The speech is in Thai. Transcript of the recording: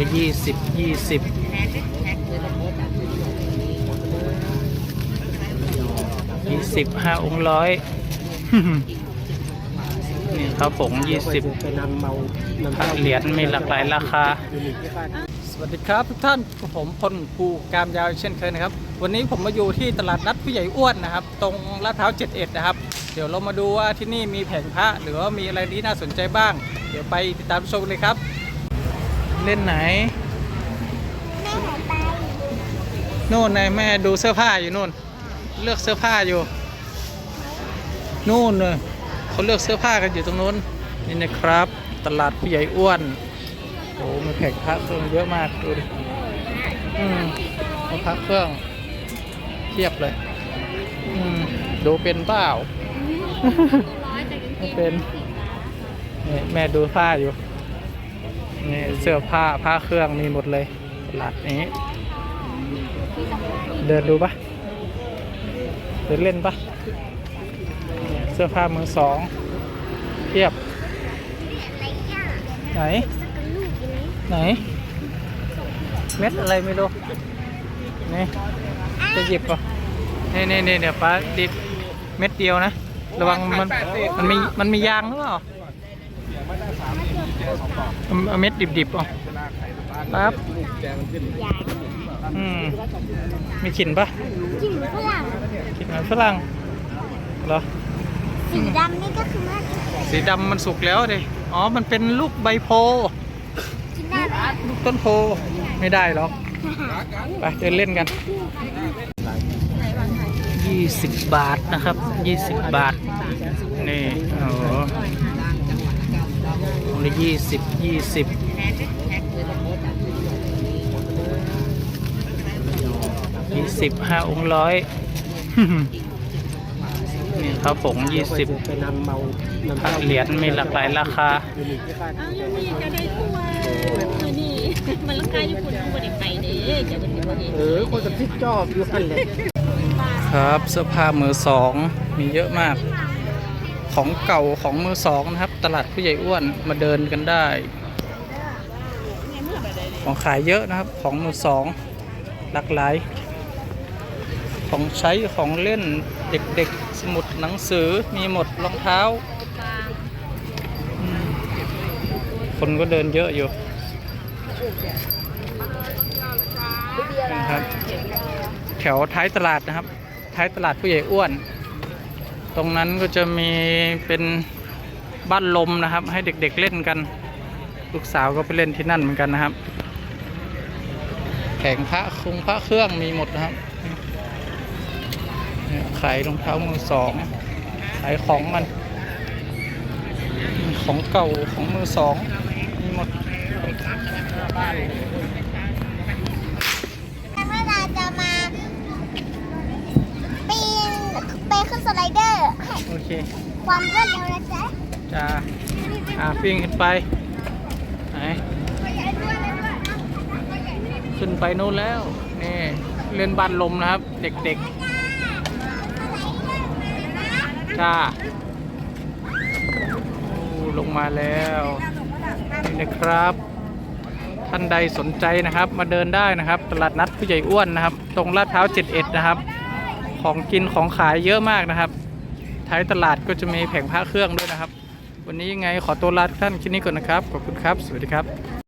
ละยี่สิบยี่สิบยี่สิบห้าองค์ร้อยนี่ครับผงยี่สิบนำเมาพระเหรียญมีหลากหลายราคา สวัสดีครับทุกท่านผมพลภูกามยาวเช่นเคยนะครับ วันนี้ผมมาอยู่ที่ตลาดนัดผู้ใหญ่อ้วนนะครับ ตรงลาดพร้าว71 นะครับ เดี๋ยวเรามาดูว่าที่นี่มีแผงพระหรือว่ามีอะไรที่น่าสนใจบ้าง เดี๋ยวไปติดตามชมเลยครับ เล่นไหนแม่หายไปโน่นนายแม่ดูเสื้อผ้าอยู่นู่น เลือกเสื้อผ้าอยู่นู่นเลยเขาเลือกเสื้อผ้ากันอยู่ตรงนู้นนี่นะครับ ตลาดผู้ใหญ่อ้วนโอ้มีแผงพระเครื่องเยอะมากดูดิอืมเอาพระเครื่องเทียบเลย อืมดูเป็นเปล่าไม่เป็นนี่แม่ดูผ้าอยู่ นี่เสื้อผ้าผ้าเครื่องมีหมดเลยตลาดนี้ เดินดูปะเดินเล่นปะเสื้อผ้ามือสองเทียบไหนไหน ไหน เม็ดอะไรไม่รู้นี่จะหยิบปะนี่นี่นี่เดี๋ยวป้าดิบเม็ดเดียวนะ ระวังมันมันมีมันมียางหรือเปล่า เอาเอาเม็ดดิบๆเอะปั๊บยายอืมมีกลิ่นปะกินฝรั่งกลิ่นเหมือนฝรั่งเหรอสีดำนี่ก็คือว่าสีดำมันสุกแล้วดิอ๋อ มันเป็นลูกใบโพกินได้ไหมลูกต้นโพไม่ได้หรอกไปเดินเล่นกัน 20 บาทนะครับ 20 บาท นี่โอ้ โหองละยี่สิบยี่สิบยี่สิบห้าองค์ร้อยนี่ครับผงยี่สิบไปนำเมาพระเหรียญมีหลากหลายราคาเอายังมีจะได้ทั่วมือนี่มันราคาญี่ปุ่นทั่วได้ไปเด้จะเป็นที่ว่าเห็นเออคนกับทิศจอบอยู่กันเลยครับเสื้อผ้ามือสองมีเยอะมาก ของเก่าของมือสองนะครับ ตลาดผู้ใหญ่อ้วนมาเดินกันได้ ของขายเยอะนะครับของมือสองหลากหลาย ของใช้ของเล่นเด็กๆ สมุดหนังสือมีหมดรองเท้า คนก็เดินเยอะอยู่นะครับแถวท้ายตลาดนะครับ ท้ายตลาดผู้ใหญ่อ้วน ตรงนั้นก็จะมีเป็นบ้านลมนะครับ ให้เด็กๆเล่นกัน ลูกสาวก็ไปเล่นที่นั่นเหมือนกันนะครับแผงพระคุงพระเครื่องมีหมดนะครับขายรองเท้ามือสองขายของมัน ของเก่าของมือสองมีหมดแต่เมื่อเราจะมาปีนไปขึ้นสไลเดอร์ โอเค ความรวดเร็วนะจ๊ะจ้าอ่าฟิ่งขึ้นไปไหนขึ้นไปนู้นแล้วนี่เล่นบ้านลมนะครับ เด็กๆจ้าโอ้ลงมาแล้วนี่นะครับ ท่านใดสนใจนะครับ มาเดินได้นะครับ ตลาดนัดผู้ใหญ่อ้วนนะครับ ตรงลาดพร้าว71 นะครับ ของกินของขายเยอะมากนะครับ ท้ายตลาดก็จะมีแผงพระเครื่องด้วยนะครับ วันนี้ยังไงขอตัวลาทุกท่านคลิปนี้ก่อนนะครับ ขอบคุณครับ สวัสดีครับ